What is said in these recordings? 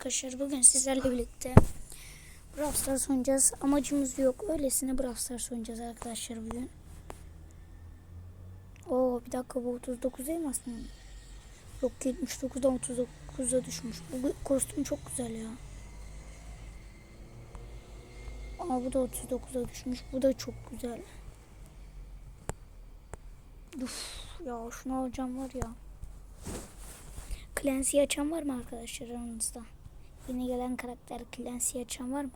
arkadaşlar bugün sizlerle birlikte Brawl Stars oynayacağız. Amacımız yok. Öylesine Brawl Stars oynayacağız arkadaşlar bugün. Oo bir dakika bu 39 değil mi aslında? Yok 79'dan 39'a düşmüş. Bu kostüm çok güzel ya. Aa bu da 39'a düşmüş. Bu da çok güzel. Uf ya şunu alacağım var ya. Clancy açan var mı arkadaşlar aranızda? Yeni gelen karakter Clancy açan var mı?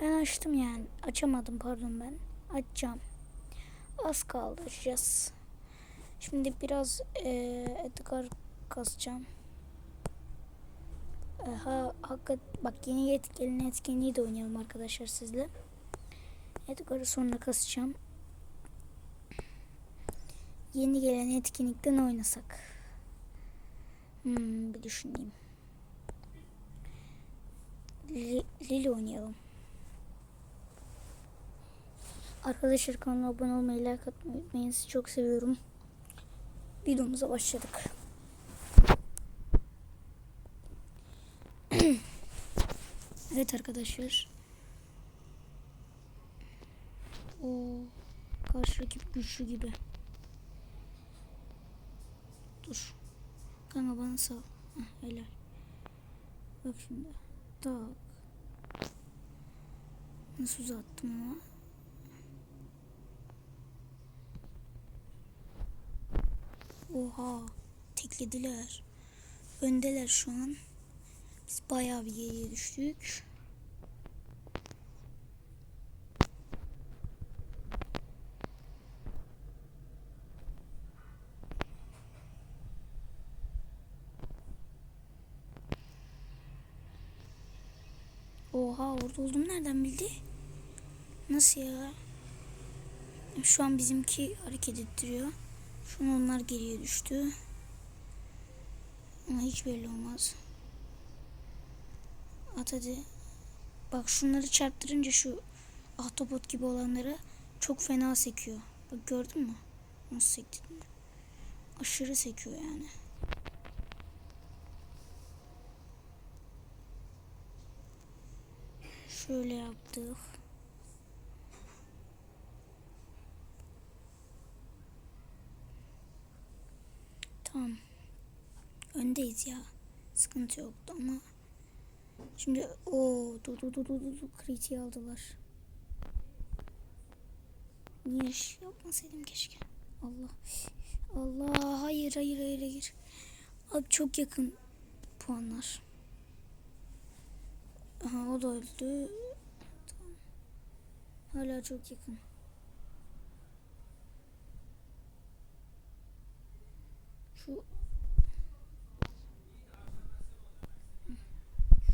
Ben açtım yani. Açamadım pardon ben. Açacağım. Az kaldı açacağız. Şimdi biraz eee Edgar kasacağım. Ha, hakikat bak yeni yetkilinin etkinliği de oynayalım arkadaşlar sizle. Edgar'ı sonra kasacağım. Yeni gelen etkinlikten oynasak. Hmm, bir düşüneyim. Li- Lili oynayalım. Arkadaşlar kanala abone olmayı, like atmayı unutmayın. Sizi çok seviyorum. Videomuza başladık. evet arkadaşlar. O karşı rakip güçlü gibi. Dur. Kanka bana sal. Heh, helal. Bak şimdi. Tak. Nasıl uzattım ama. Oha. Teklediler. Öndeler şu an. Biz bayağı bir geriye düştük. Oha orada oldum nereden bildi? Nasıl ya? Şu an bizimki hareket ettiriyor. Şu an onlar geriye düştü. Ama hiç belli olmaz. At hadi. Bak şunları çarptırınca şu ahtapot gibi olanları çok fena sekiyor. Bak gördün mü? Nasıl sektiğini. Aşırı sekiyor yani. Şöyle yaptık. Tamam. Öndeyiz ya. Sıkıntı yoktu ama şimdi o du du du du du du kritiği aldılar. Niye iş yapmasaydım keşke. Allah. Allah hayır hayır hayır hayır. Abi çok yakın puanlar. Aha o da öldü. Hala çok yakın. Şu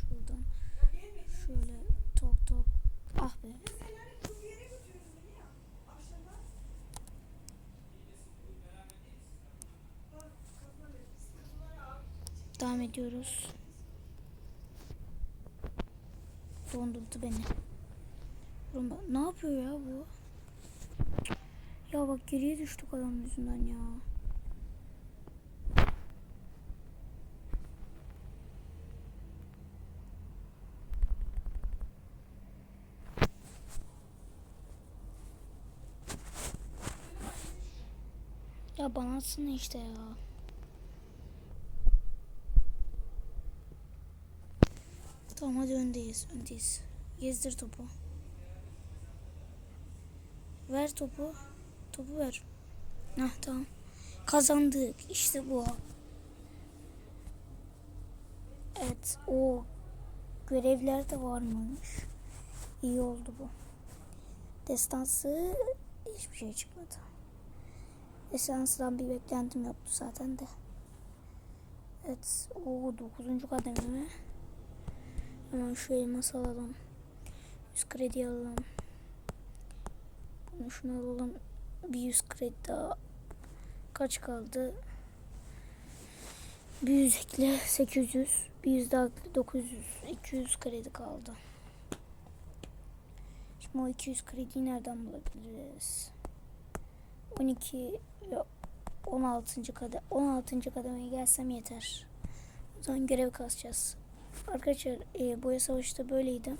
şuradan şöyle tok tok ah be. Devam ediyoruz. Dondurdu beni. Oğlum bak, ne yapıyor ya bu? Ya bak geriye düştük adam yüzünden ya. Ya bana atsana işte ya. Tamam hadi öndeyiz. Öndeyiz. Gezdir topu. Ver topu. Topu ver. Hah tamam. Kazandık. İşte bu. Evet. O görevler de varmış. İyi oldu bu. Destansı hiçbir şey çıkmadı. Destansıdan bir beklentim yoktu zaten de. Evet. O 9. kademe. Hemen şu elması alalım. 100 kredi alalım. Bunu şunu alalım. Bir 100 kredi daha. Kaç kaldı? Bir 100 ekle 800. Bir 100 daha ekle 900. 200 kredi kaldı. Şimdi o 200 krediyi nereden bulabiliriz? 12 yok 16. kademe 16. kademeye gelsem yeter. O zaman görev kasacağız. Arkadaşlar e, boya savaşı da böyleydi.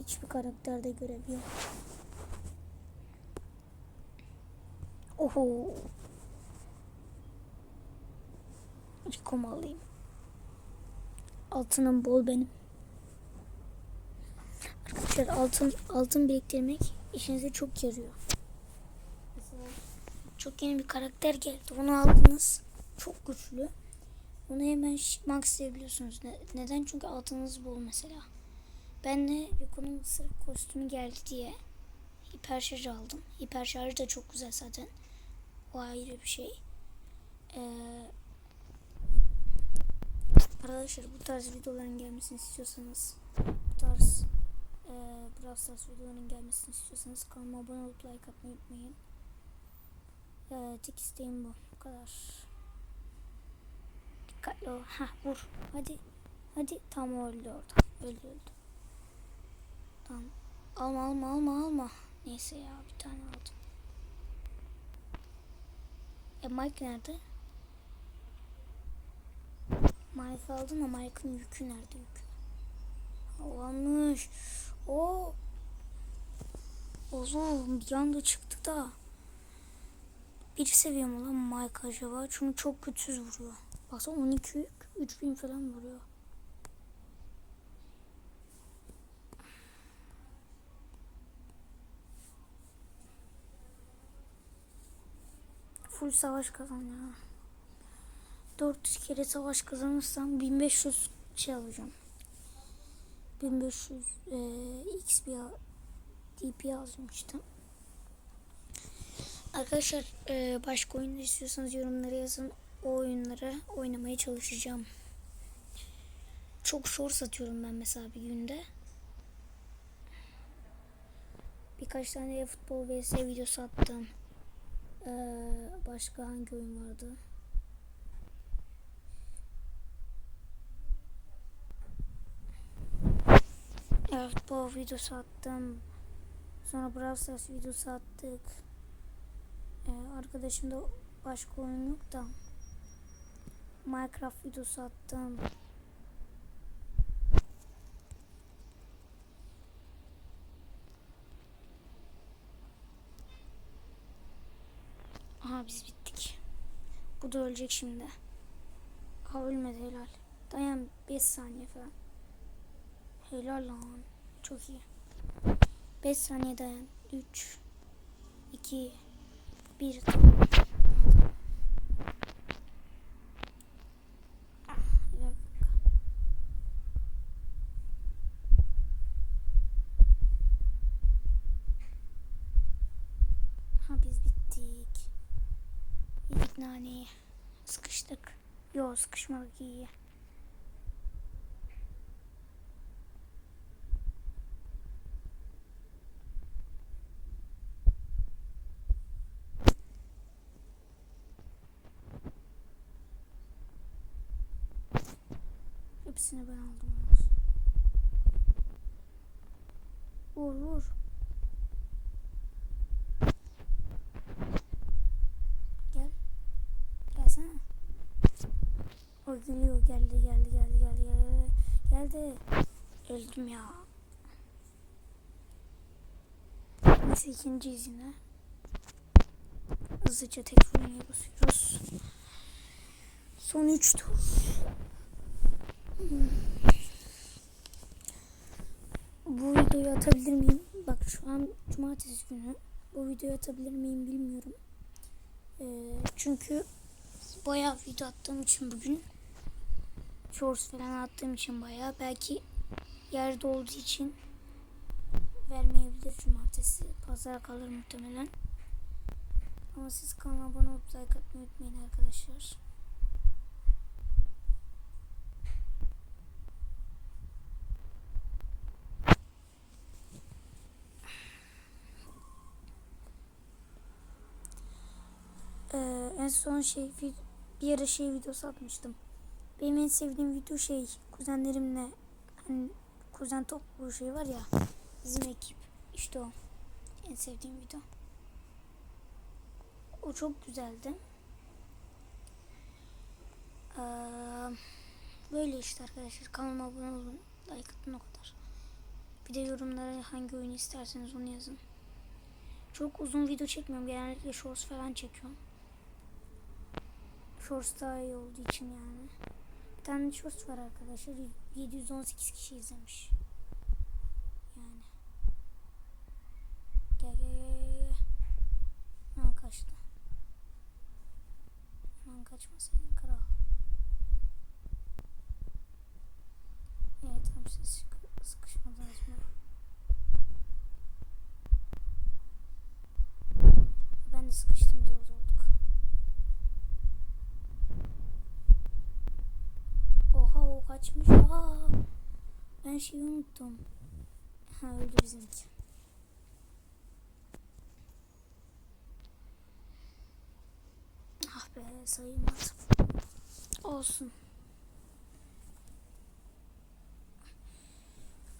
Hiçbir karakterde görev yok. Oho. Rikom alayım. Altınım bol benim. Arkadaşlar altın altın biriktirmek işinize çok yarıyor. Çok yeni bir karakter geldi. Onu aldınız. Çok güçlü. Onu hemen maxlayabiliyorsunuz. Ne- neden? Çünkü altınız bol mesela. Ben de Riko'nun sırf kostümü geldi diye hiper şarj aldım. Hiper şarj da çok güzel zaten. O ayrı bir şey. Ee, arkadaşlar bu tarz videoların gelmesini istiyorsanız bu tarz e, Brawl Stars videolarının gelmesini istiyorsanız kanalıma abone olup like atmayı unutmayın. Ee, tek isteğim bu. Bu kadar. Dikkatli. Hah vur. Hadi. Hadi. Tam öldü orada. Öldü öldü. Tamam. Alma alma alma alma. Neyse ya bir tane aldım. E Mike nerede? Mike aldın ama Mike'ın yükü nerede yükü? Havalanmış. O. Oğlum bir anda çıktı da. Bir seviye mi lan Mike acaba? Çünkü çok güçsüz vuruyor. Baksana 12 yük 3000 falan vuruyor. Full savaş kazan ya. 400 kere savaş kazanırsam 1500 şey alacağım. 1500 e, XP DP yazmıştım. Arkadaşlar e, başka oyun istiyorsanız yorumlara yazın. O oyunları oynamaya çalışacağım. Çok short satıyorum ben mesela bir günde. Birkaç tane de futbol vs videosu attım. Ee, başka hangi oyun vardı? Evet futbol videosu attım. Sonra Brawl Stars videosu attık. Ee, arkadaşımda başka oyun yok da. Minecraft videosu attım. Aha biz bittik. Bu da ölecek şimdi. Ha ölmedi helal. Dayan 5 saniye falan. Helal lan. Çok iyi. 5 saniye dayan. 3 2 1 tamam. Ah, yok. Ha biz bittik. Yedik naneyi. Sıkıştık. Yo sıkışmadık iyi. Hepsini ben aldım. Vur vur. Gel. Gelsene. O geliyor. Geldi geldi geldi geldi geldi. Geldi. Öldüm ya. Neyse ikinciyiz yine. Hızlıca tek fırınıya basıyoruz. Son 3 tur. Bu videoyu atabilir miyim? Bak şu an cumartesi günü. Bu videoyu atabilir miyim bilmiyorum. Ee, çünkü bayağı video attığım için bugün shorts falan attığım için bayağı belki yerde olduğu için vermeyebilir cumartesi. Pazar kalır muhtemelen. Ama siz kanala abone olup like atmayı unutmayın arkadaşlar. Ee, en son şey bir ara şey videosu atmıştım. Benim en sevdiğim video şey kuzenlerimle hani kuzen topluluğu şey var ya bizim ekip işte o en sevdiğim video. O çok güzeldi. Ee, Öyle işte arkadaşlar. Kanalıma abone olun. Like atın o kadar. Bir de yorumlara hangi oyunu isterseniz onu yazın. Çok uzun video çekmiyorum. Genellikle shorts falan çekiyorum. Shorts daha iyi olduğu için yani. Bir tane shorts var arkadaşlar. 718 kişi izlemiş. Yani. Gel gel gel gel. Ha kaçtı. Hemen kaçmasaydın kral. Evet tam siz sıkı- sıkışmadınız mı? Ben de sıkıştım zor olduk. Oha o kaçmış. Aa, ben şeyi unuttum. Ha öldü bizimki. Ah be sayılmadı. Olsun.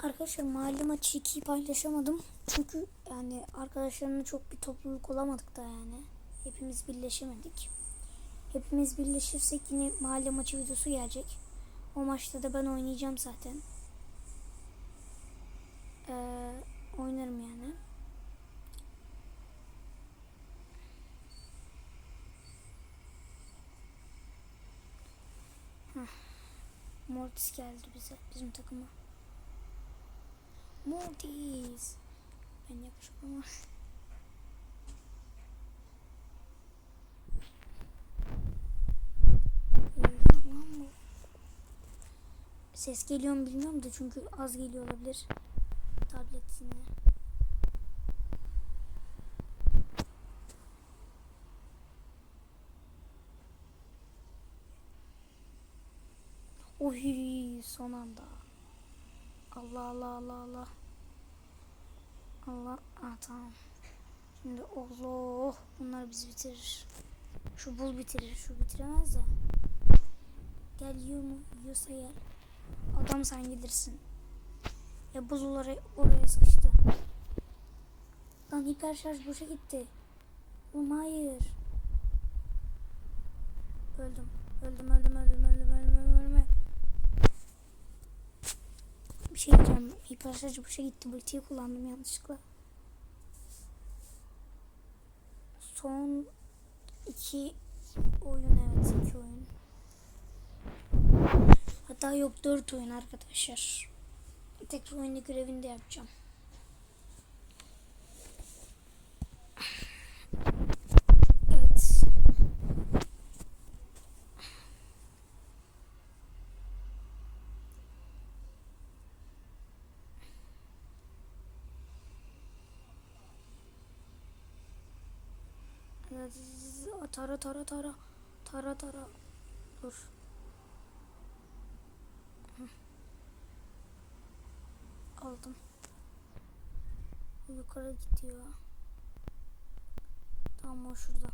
Arkadaşlar mahalle maçı 2'yi paylaşamadım. Çünkü yani arkadaşlarımla çok bir topluluk olamadık da yani. Hepimiz birleşemedik. Hepimiz birleşirsek yine mahalle maçı videosu gelecek. O maçta da ben oynayacağım zaten. Ee, oynarım yani. Heh. Mortis geldi bize, bizim takıma. Mortis. Ben yakışıklı ama. Öldü lan bu. Ses geliyor mu bilmiyorum da çünkü az geliyor olabilir. Tabletine. Oy son anda. Allah Allah Allah Allah. Allah. Ah tamam. Şimdi Allah. Bunlar bizi bitirir. Şu bul bitirir. Şu bitiremez de. Gel yiyor mu? Yiyorsa gel. Adam sen gelirsin. Ya buz oraya, sıkıştı. Lan hiper şarj boşa gitti. Oğlum hayır. Öldüm. Öldüm öldüm öldüm öldüm öldüm öldüm. öldüm. Bir şey diyeceğim. Hiper şarj boşa gitti. Ultiyi kullandım yanlışlıkla. Son iki oyun evet iki oyun. Hatta yok dört oyun arkadaşlar. Tekrar oyunu görevini de yapacağım. Evet, Tara tara tara. Tara tara. Dur. Aldım. Yukarı gidiyor. Tamam o şurada.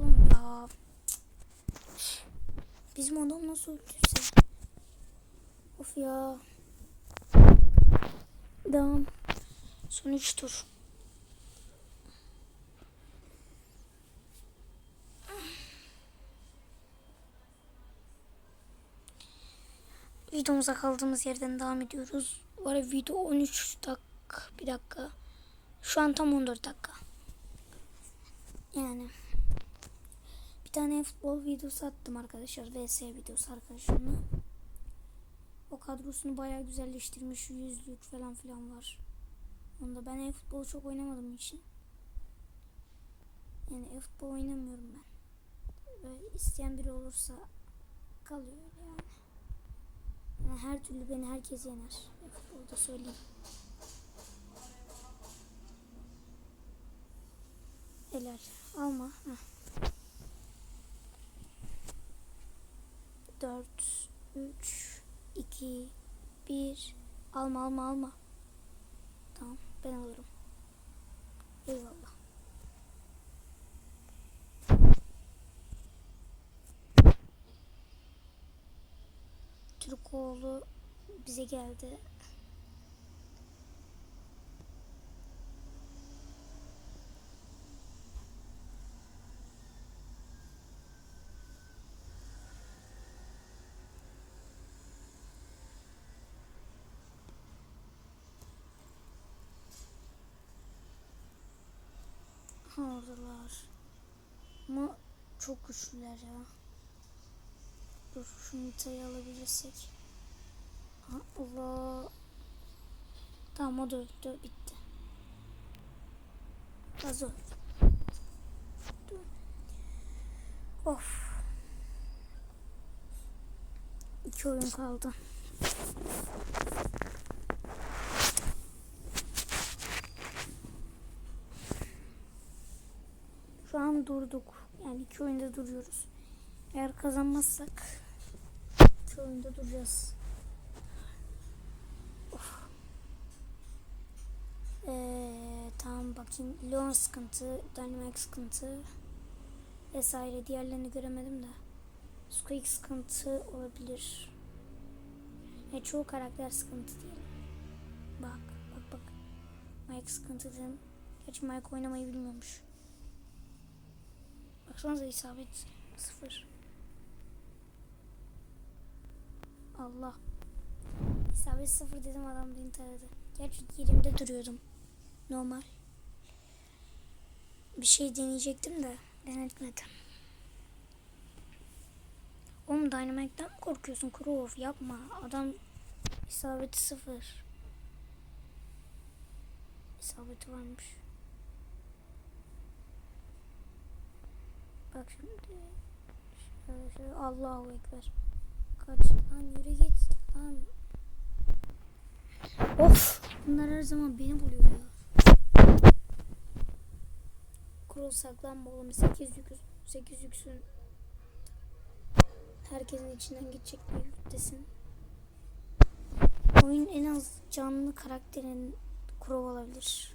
Oğlum ya. Bizim adam nasıl öldüyse. Of ya. Devam. Son 3 tur. Videomuza kaldığımız yerden devam ediyoruz. Arada video 13 dakika. Bir dakika. Şu an tam 14 dakika. Yani. Bir tane futbol videosu attım arkadaşlar. VS videosu arkadaşımla. O kadrosunu bayağı güzelleştirmiş. Yüzlük falan filan var. Onda ben e-futbolu çok oynamadığım için. Yani e-futbol oynamıyorum ben. Böyle isteyen biri olursa kalıyor yani. Yani. Her türlü beni herkes yener. E-futbolda söyleyeyim. Helal. Alma. Heh. 4 3 2 1 Alma alma alma. Tamam ben alırım. Eyvallah. Türkoğlu bize geldi. oradalar. Ama çok güçlüler ya. Dur şu mitayı alabilirsek. Allah. Tamam o da öldü. Bitti. Az öldü. Of. İki oyun kaldı. Şu an durduk. Yani iki oyunda duruyoruz. Eğer kazanmazsak iki oyunda duracağız. Of. Ee, tamam bakayım. Leon sıkıntı, Dynamax sıkıntı vesaire. Diğerlerini göremedim de. Squeak sıkıntı olabilir. E, çoğu karakter sıkıntı diyelim. Bak, bak, bak. Mike sıkıntı dedim. Gerçi Mike oynamayı bilmiyormuş. Baksanıza isabet sıfır. Allah. İsabet sıfır dedim adam beni taradı. Gerçi yerimde duruyordum. Normal. Bir şey deneyecektim de denemedim. Oğlum Dynamite'den mi korkuyorsun Crow? Yapma. Adam isabeti sıfır. İsabeti varmış. Bak şimdi. Şöyle şöyle. Allahu Ekber. Kaç lan yürü git lan. Of. Bunlar her zaman beni buluyor ya. Kurul saklanma oğlum. 8 yük, 8 yüksün. Herkesin içinden geçecek bir yüktesin. Oyun en az canlı karakterin Kurov olabilir.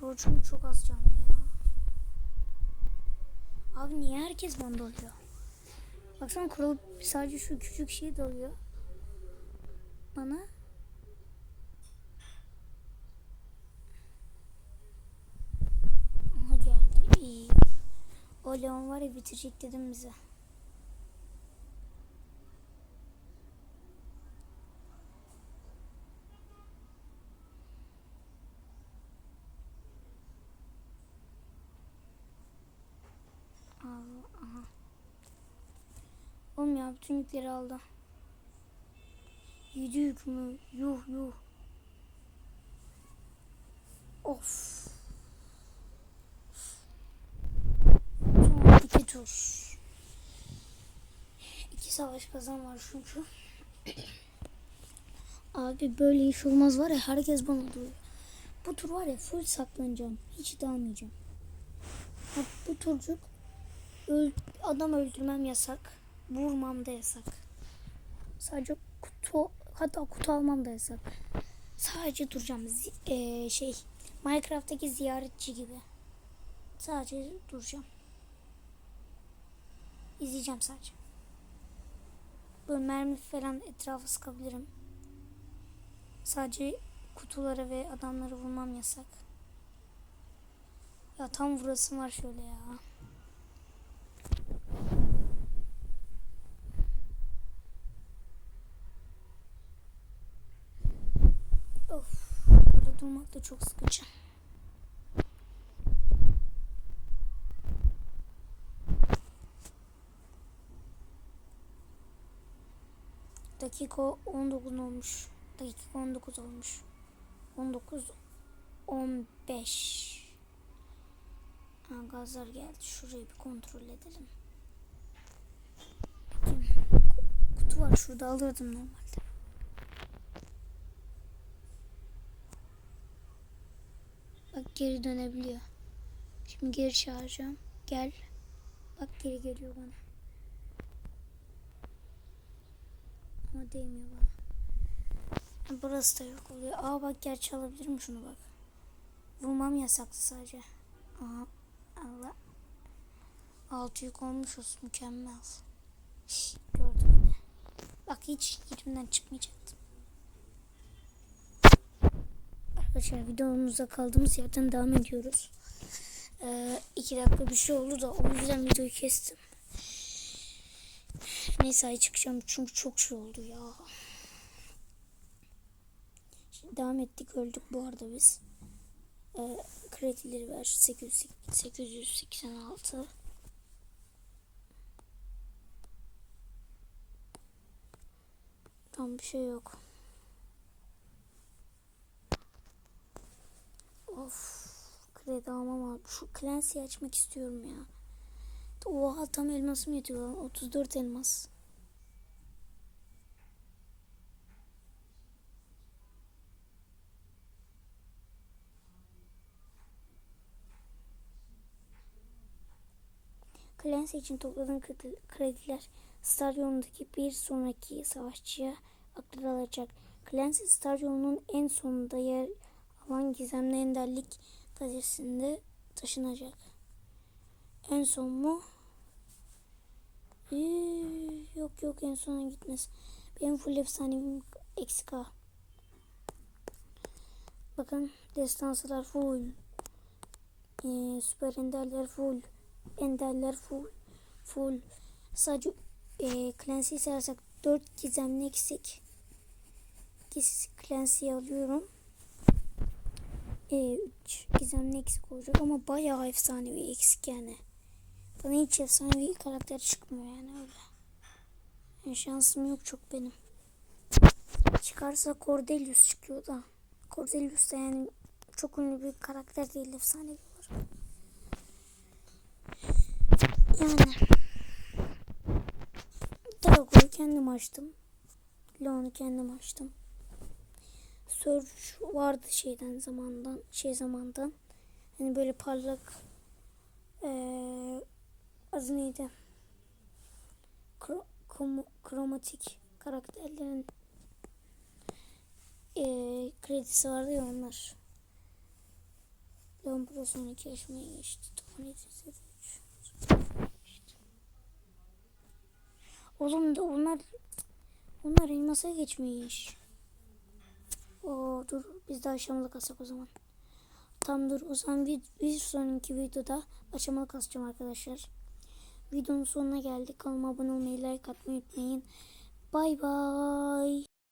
Kurov çünkü çok az canlı ya. Abi niye herkes bana dalıyor? Baksana Kurov sadece şu küçük şey dalıyor. Bana. Aha geldi. İyi. O Leon var ya bitirecek dedim bize. Allah, aha. Oğlum ya bütün yükleri aldı. Yedi yük mü? Yuh yuh. Of. Son iki tur. İki savaş kazan var çünkü. Abi böyle iş olmaz var ya herkes bana duyuyor. Bu tur var ya full saklanacağım. Hiç dalmayacağım. Bak bu turcuk öl adam öldürmem yasak. Vurmam da yasak. Sadece kutu hatta kutu almam da yasak. Sadece duracağım. Eee, şey Minecraft'taki ziyaretçi gibi. Sadece duracağım. İzleyeceğim sadece. Böyle mermi falan etrafı sıkabilirim. Sadece kutulara ve adamları vurmam yasak. Ya tam vurasım var şöyle ya. Of, böyle durmak da çok sıkıcı. Dakika 19 olmuş. Dakika 19 olmuş. 19 15 ha, Gazlar geldi. Şurayı bir kontrol edelim. Bakayım. Kutu var şurada alırdım normalde. Geri dönebiliyor. Şimdi geri çağıracağım. Gel. Bak geri geliyor bana. Ama değmiyor bana. Burası da yok oluyor. Aa bak gerçi alabilirim şunu bak. Vurmam yasaktı sadece. Aha Allah. Altı yük olmuşuz. Mükemmel. Şş, gördü beni. Bak hiç yerimden çıkmayacaktım. Arkadaşlar videomuzda kaldığımız yerden devam ediyoruz. Ee, iki dakika bir şey oldu da o yüzden videoyu kestim. Neyse ay çıkacağım çünkü çok şey oldu ya. Şimdi devam ettik öldük bu arada biz. e, kredileri ver. 800, 886. Tam bir şey yok. Of. Kredi almam abi. Şu Clancy'yi açmak istiyorum ya. Oha tam elmasım yetiyor lan. 34 elmas. Clancy için topladığın kredi- krediler Star yolundaki bir sonraki savaşçıya aktarılacak. Clancy Star yolunun en sonunda yer alan gizemli enderlik gazetesinde taşınacak. En son mu? Ee, yok yok en sona gitmez. Benim full efsanevim eksik ha. Bakın destansılar full. Ee, süper enderler full. Enderler full. Full. Sadece e, Clancy'yi sayarsak 4 gizemli eksik. Clancy'yi alıyorum. 3 gizemli eksik olacak ama bayağı efsanevi eksik yani. Bana hiç efsanevi karakter çıkmıyor yani öyle. Yani şansım yok çok benim. Çıkarsa Cordelius çıkıyor da. Cordelius da yani çok ünlü bir karakter değil efsanevi olarak. Yani Drago'yu kendim açtım. Leon'u kendim açtım. Surge vardı şeyden zamandan şey zamandan. Hani böyle parlak ee, adı neydi? Kromatik karakterlerin ee, kredisi vardı ya onlar. Leon Pro son 2 yaşıma geçti. Oğlum da onlar onlar elmasa geçmiş. Oo dur biz de aşamalı kasak o zaman. Tam dur o zaman bir, bir sonraki videoda aşamalı kasacağım arkadaşlar. Videonun sonuna geldik. Kanalıma abone olmayı, like atmayı unutmayın. Bay bay.